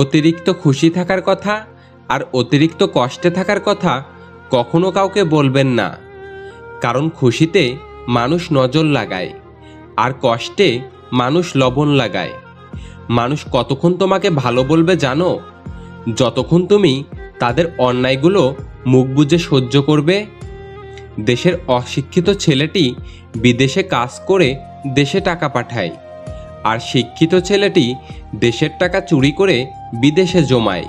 অতিরিক্ত খুশি থাকার কথা আর অতিরিক্ত কষ্টে থাকার কথা কখনো কাউকে বলবেন না। কারণ খুশিতে মানুষ নজর লাগায় আর কষ্টে মানুষ লবণ লাগায়। মানুষ কতক্ষণ তোমাকে ভালো বলবে জানো? যতক্ষণ তুমি তাদের অন্যায়গুলো মুখ বুজে সহ্য করবে। দেশের অশিক্ষিত ছেলেটি বিদেশে কাজ করে দেশে টাকা পাঠায়। আর শিক্ষিত ছেলেটি দেশের টাকা চুরি করে বিদেশে জমায়।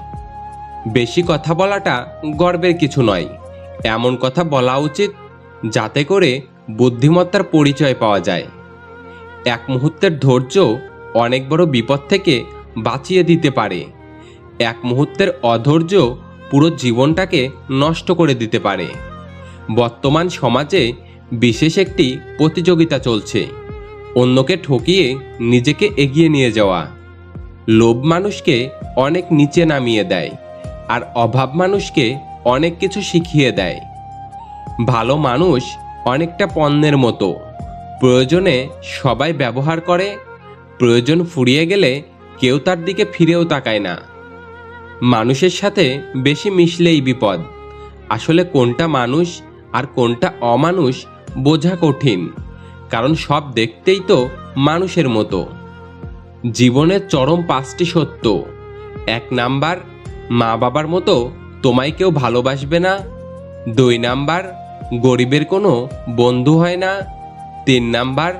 বেশি কথা বলাটা গর্বের কিছু নয়। এমন কথা বলা উচিত যাতে করে বুদ্ধিমত্তার পরিচয় পাওয়া যায়। এক মুহূর্তের ধৈর্য অনেক বড় বিপদ থেকে বাঁচিয়ে দিতে পারে। এক মুহূর্তের অধৈর্য পুরো জীবনটাকে নষ্ট করে দিতে পারে। বর্তমান সমাজে বিশেষ একটি প্রতিযোগিতা চলছে। অন্যকে ঠকিয়ে নিজেকে এগিয়ে নিয়ে যাওয়া। লোভ মানুষকে অনেক নিচে নামিয়ে দেয় আর অভাব মানুষকে অনেক কিছু শিখিয়ে দেয়। ভালো মানুষ অনেকটা পণ্যের মতো। প্রয়োজনে সবাই ব্যবহার করে, প্রয়োজন ফুরিয়ে গেলে কেউ তার দিকে ফিরেও তাকায় না। মানুষের সাথে বেশি মিশলেই বিপদ। আসলে কোনটা মানুষ আর কোনটা অমানুষ বোঝা কঠিন। কারণ সব দেখতেই তো মানুষের মতো। জীবনের চরম পাঁচটি সত্য। এক নাম্বার, মা বাবার মতো তোমায় কেউ ভালোবাসবে না। দুই নাম্বার, গরিবের কোনো বন্ধু হয় না। তিন নাম্বার,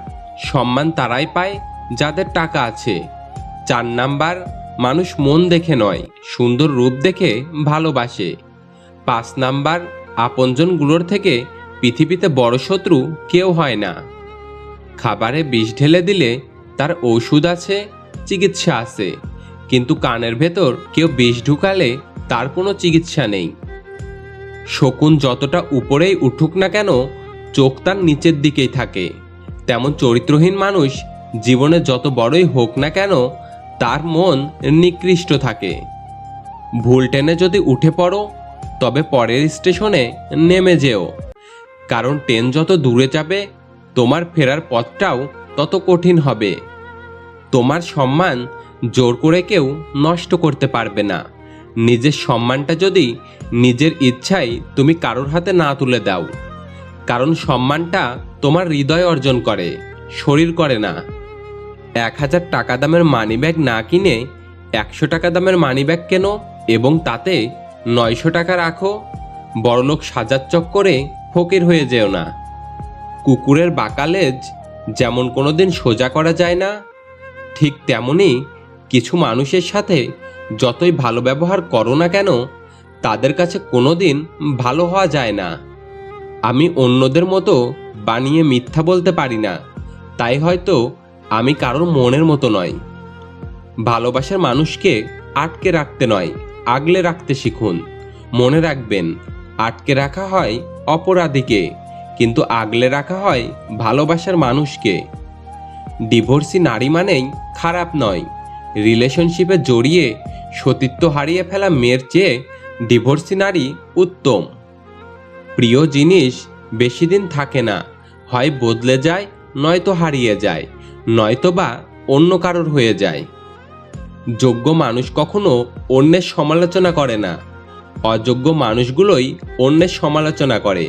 সম্মান তারাই পায় যাদের টাকা আছে। চার নাম্বার, মানুষ মন দেখে নয়, সুন্দর রূপ দেখে ভালোবাসে। পাঁচ নাম্বার, আপনজনগুলোর থেকে পৃথিবীতে বড় শত্রু কেউ হয় না। খাবারে বিষ ঢেলে দিলে তার ঔষধ আছে, চিকিৎসা আছে। কিন্তু কানের ভেতর কেউ বিষ ঢুকালে তার কোনো চিকিৎসা নেই। শকুন যতটা উপরেই উঠুক না কেন, চোখ তার নিচের দিকেই থাকে। তেমন চরিত্রহীন মানুষ জীবনে যত বড়ই হোক না কেন, তার মন নিকৃষ্ট থাকে। ভুল টেনে যদি উঠে পড়ো, তবে পরের স্টেশনে নেমে যেও। কারণ ট্রেন যত দূরে যাবে তোমার ফেরার পথটাও তত কঠিন হবে। তোমার সম্মান জোর করে কেউ নষ্ট করতে পারবে না। নিজের সম্মানটা যদি নিজের ইচ্ছায় তুমি কারোর হাতে না তুলে দাও, কারণ সম্মানটা তোমার হৃদয় অর্জন করে, শরীর করে না। এক হাজার টাকা দামের মানিব্যাগ না কিনে একশো টাকা দামের মানিব্যাগ কেনো এবং তাতে নয়শো টাকা রাখো, বড়লোক সাজার চক্করে ফকির হয়ে যেও না। কুকুরের বাঁকালেজ যেমন কোনোদিন সোজা করা যায় না, ঠিক তেমনই কিছু মানুষের সাথে যতই ভালো ব্যবহার করো না কেন, তাদের কাছে কোনোদিন ভালো হওয়া যায় না। আমি অন্যদের মতো বানিয়ে মিথ্যা বলতে পারি না, তাই হয়তো আমি কারোর মনের মতো নয় ভালোবাসার মানুষকে আটকে রাখতে নয়, আগলে রাখতে শিখুন। মনে রাখবেন, আটকে রাখা হয় অপরাধীকে। কিন্তু আগলে রাখা হয় ভালোবাসার মানুষকে। ডিভোর্সি নারী মানেই খারাপ নয়। রিলেশনশিপে জড়িয়ে সতীত্ব হারিয়ে ফেলা মেয়ের চেয়ে ডিভোর্সি নারী উত্তম। প্রিয় জিনিস বেশি দিন থাকে না, হয় বদলে যায়, নয়তো হারিয়ে যায়, নয়তো বা অন্য কারোর হয়ে যায়। যোগ্য মানুষ কখনো অন্যের সমালোচনা করে না, অযোগ্য মানুষগুলোই অন্যের সমালোচনা করে।